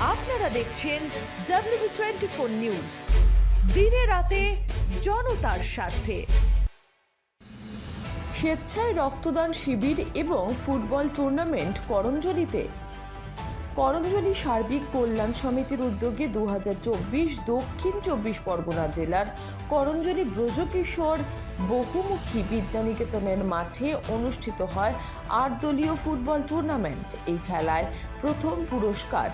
আপনারা দেখছেন W twenty four news দিনে রাতে জনতার স্বার্থে। স্বেচ্ছায় রক্তদান শিবির এবং ফুটবল টুর্নামেন্ট করঞ্জলিতে। করঞ্জলি সার্বিক কল্যাণ সমিতির উদ্যোগে দু হাজার চব্বিশ দক্ষিণ চব্বিশ পরগনা জেলার করঞ্জলি ব্রজকিশোর বহুমুখী বিদ্যানিকেতনের মাঠে অনুষ্ঠিত হয় আট দলীয় ফুটবল টুর্নামেন্ট এই খেলায় প্রথম পুরস্কার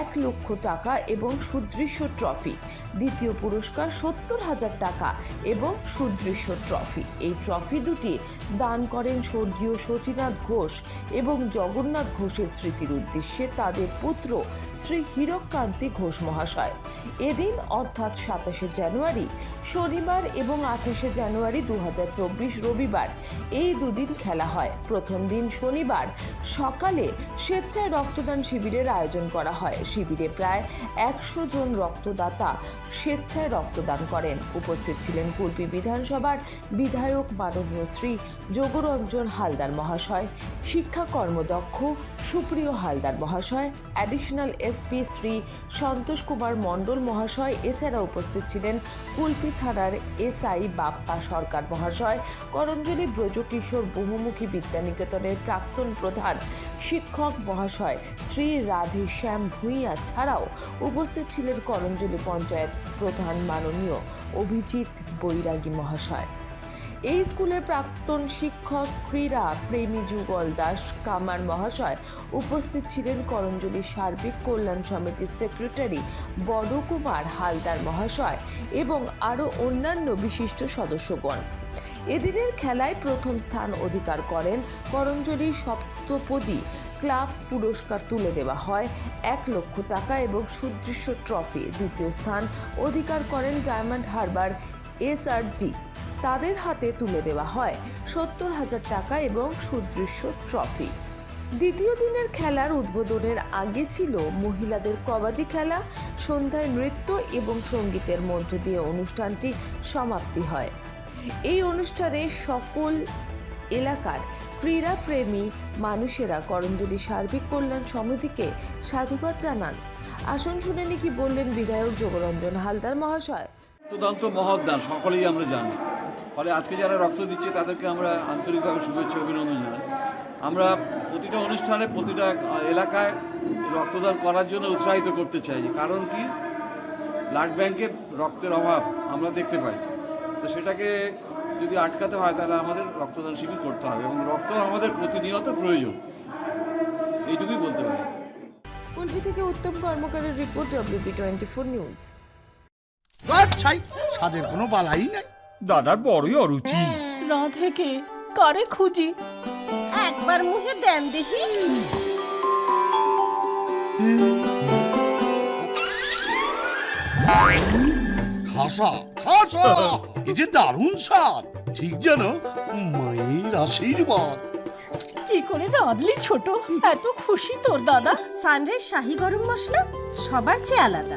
এক লক্ষ টাকা এবং সুদৃশ্য ট্রফি দ্বিতীয় পুরস্কার সত্তর হাজার টাকা এবং সুদৃশ্য ট্রফি এই ট্রফি দুটি দান করেন স্বর্গীয় শচীনাথ ঘোষ এবং জগন্নাথ ঘোষের স্মৃতির উদ্দেশ্যে তাদের পুত্র শ্রী হীরককান্তি ঘোষ মহাশয়। এদিন অর্থাৎ সাতাশে জানুয়ারি, শনিবার এবং আঠাশে জানুয়ারি দু হাজার চব্বিশ রবিবার এই দুদিন খেলা হয়। প্রথম দিন শনিবার সকালে স্বেচ্ছায় রক্তদান শিবিরের আয়োজন করা হয়। শিবিরে প্রায় একশো জন রক্তদাতা স্বেচ্ছায় রক্তদান করেন। উপস্থিত ছিলেন কুলপি বিধানসভার বিধায়ক মাননীয় শ্রী যোগরঞ্জন হালদার মহাশয়, শিক্ষা কর্মদক্ষ সুপ্রিয় হালদার মহাশয় অ্যাডিশনাল এসপি শ্রী সন্তোষ কুমার মণ্ডল মহাশয়, এছাড়া উপস্থিত ছিলেন কুলপি থানার এসআই বাপ্পা সরকার মহাশয়, করঞ্জলি ব্রজকিশোর বহুমুখী বিদ্যানিকেতনের প্রাক্তন প্রধান শিক্ষক মহাশয় শ্রী রাধে শ্যাম ভূঁইয়া ছাড়াও উপস্থিত ছিলেন করঞ্জলি পঞ্চায়েত প্রধান মাননীয় অভিজিৎ বৈরাগী মহাশয়। এই স্কুলের প্রাক্তন শিক্ষক, ক্রীড়া প্রেমী যুগল দাস, কামার মহাশয় উপস্থিত ছিলেন করঞ্জলি সার্বিক কল্যাণ সমিতির সেক্রেটারি বড়কুমার হালদার মহাশয় এবং আরও অন্যান্য বিশিষ্ট সদস্যগণ। এদিনের খেলায় প্রথম স্থান অধিকার করেন করঞ্জলি সপ্তপদী ক্লাব পুরস্কার তুলে দেওয়া হয়, এক লক্ষ টাকা এবং সুদৃশ্য ট্রফি। দ্বিতীয় স্থান অধিকার করেন ডায়মন্ড হারবার এসআরডি। তাদের হাতে তুলে দেওয়া হয়। সত্তর হাজার টাকা এবং সুদৃশ্য ট্রফি। দ্বিতীয় দিনের খেলার উদ্বোধনের আগে ছিল মহিলাদের কবাডি খেলা, সন্ধ্যায় নৃত্য এবং সঙ্গীতের মধ্য দিয়ে অনুষ্ঠানটি সমাপ্তি হয়। এই অনুষ্ঠানে সকল এলাকার ক্রীড়াপ্রেমী মানুষেরা করঞ্জলি সার্বিক কল্যাণ সমিতিকে সাধুবাদ জানান। আসন শুনে কি বললেন, বিধায়ক যোগরঞ্জন হালদার মহাশয়। সকলেই আমরা জানি। ফলে আজকে যারা রক্ত দিচ্ছে তাদেরকে আমরা আন্তরিকভাবে শুভেচ্ছা অভিনন্দন জানাই। আমরা প্রতিটা অনুষ্ঠানে প্রতিটা এলাকায় রক্তদান করার জন্য উৎসাহিত করতে চাই। কারণ কি? ব্লাড ব্যাংকে রক্তের অভাব আমরা দেখতে পাই। তো সেটাকে যদি আটকাতে হয় তাহলে আমাদের রক্তদান শিবির করতে হবে এবং রক্ত আমাদের প্রতিনিয়ত প্রয়োজন। এইটুকুই বলতে পারি। কুলপি থেকে Uttam কর্মকারের report WB twenty four news আচ্ছাই স্বাদের কোনো বালাই নাই। দাদার বড়ই অরুচি। রাধেকে কারে খুঁজি? একবার মুখে দেন দেখি। খাসা খাসা এই যে দারুণ স্বাদ। ঠিক যেন মায়ের আশীর্বাদ। কি করে রাঁধলি ছোট? এত খুশি তোর দাদা। সানরাইজ শাহি গরম মশলা সবার চেয়ে আলাদা।